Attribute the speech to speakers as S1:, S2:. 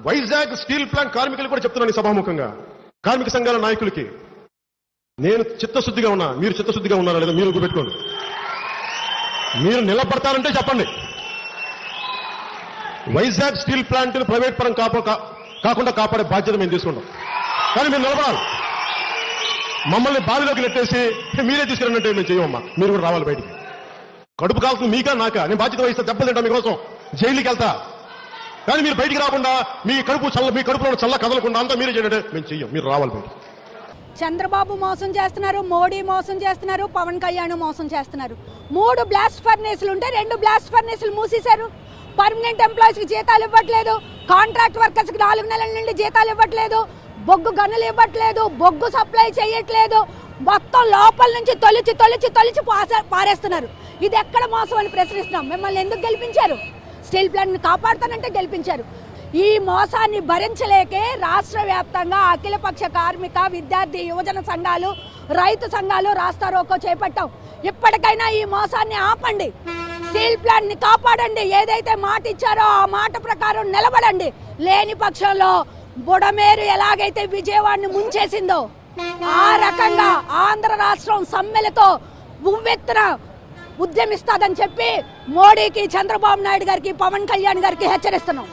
S1: Vizag steel plant కార్మికులు కూడా చెప్తున్నాను సభాముఖంగా. కార్మిక సంఘాల నాయకులకి. నేను చిత్తశుద్ధిగా ఉన్నా మీరు చిత్తశుద్ధిగా ఉన్నారా లేదా మీరు గుర్తుపెట్టుకోండి. మీరు నిలబడతారంటే చెప్పండి. వైజాగ్ స్టీల్ ప్లాంట్ ప్రైవేట్ పరం కాప కాకుండా కాపాడే బాధ్యత మేము తీసుకుంటాం. కానీ మీరు నిలబడాలి. మమ్మల్ని బావిలోకి నెట్టేసి మీరే తీసుకురంటే మేము చేయమమ్మా. మీరు కూడా రావాలి బయటికి. కడుపు కాల్సింది మీకా నాకా? నేను బాధ్యత వహిస్తా దెబ్బలు తింటా మీకోసం. జైలుకి వెళ్తా కానీ మీరు బయటికి రాకుండా మీ కడుపు చల్ల మీ కడుపులో చల్ల కదలకుండా అంతా మీరు చేయడం. మేము చెయ్యం. మీరు రావాలి బయటికి.
S2: చంద్రబాబు మోసం చేస్తున్నారు మోడీ మోసం చేస్తున్నారు పవన్ కళ్యాణ్ మోసం చేస్తున్నారు. మూడు బ్లాస్ట్ ఫర్నేసులు ఉంటే రెండు బ్లాస్ట్ ఫర్నేసులు మూసేశారు. పర్మనెంట్ ఎంప్లాయీస్కి జీతాలు ఇవ్వట్లేదు. కాంట్రాక్ట్ వర్కర్స్కి నాలుగు నెలల నుండి జీతాలు ఇవ్వట్లేదు. బొగ్గు గనులు ఇవ్వట్లేదు. బొగ్గు సప్లై చేయట్లేదు. మొత్తం లోపల నుంచి తొలిచి తొలిచి తొలిచి పారేస్తున్నారు. ఇది ఎక్కడ మోసం అని ప్రశ్నిస్తున్నాం. మిమ్మల్ని ఎందుకు గెలిపించారు? స్టీల్ ప్లాంట్ని కాపాడుతానంటే గెలిపించారు. ఈ మోసాన్ని భరించలేకే రాష్ట్ర వ్యాప్తంగా అఖిలపక్ష కార్మిక విద్యార్థి యువజన సంఘాలు రైతు సంఘాలు రాస్తారోకో చేపట్టాం. ఇప్పటికైనా ఈ మోసాన్ని ఆపండి. స్టీల్ ప్లాంట్ని కాపాడండి. ఏదైతే మాట ఇచ్చారో ఆ మాట ప్రకారం నిలబడండి. లేని పక్షంలో బుడమేరు ఎలాగైతే విజయవాడని ముంచేసిందో ఆ రకంగా ఆంధ్ర రాష్ట్రం సమ్మెలతో ఉవ్వెత్తున ఉద్యమిస్తాదని చెప్పి మోడీకి చంద్రబాబు నాయుడు గారికి పవన్ కళ్యాణ్ గారికి హెచ్చరిస్తున్నాం.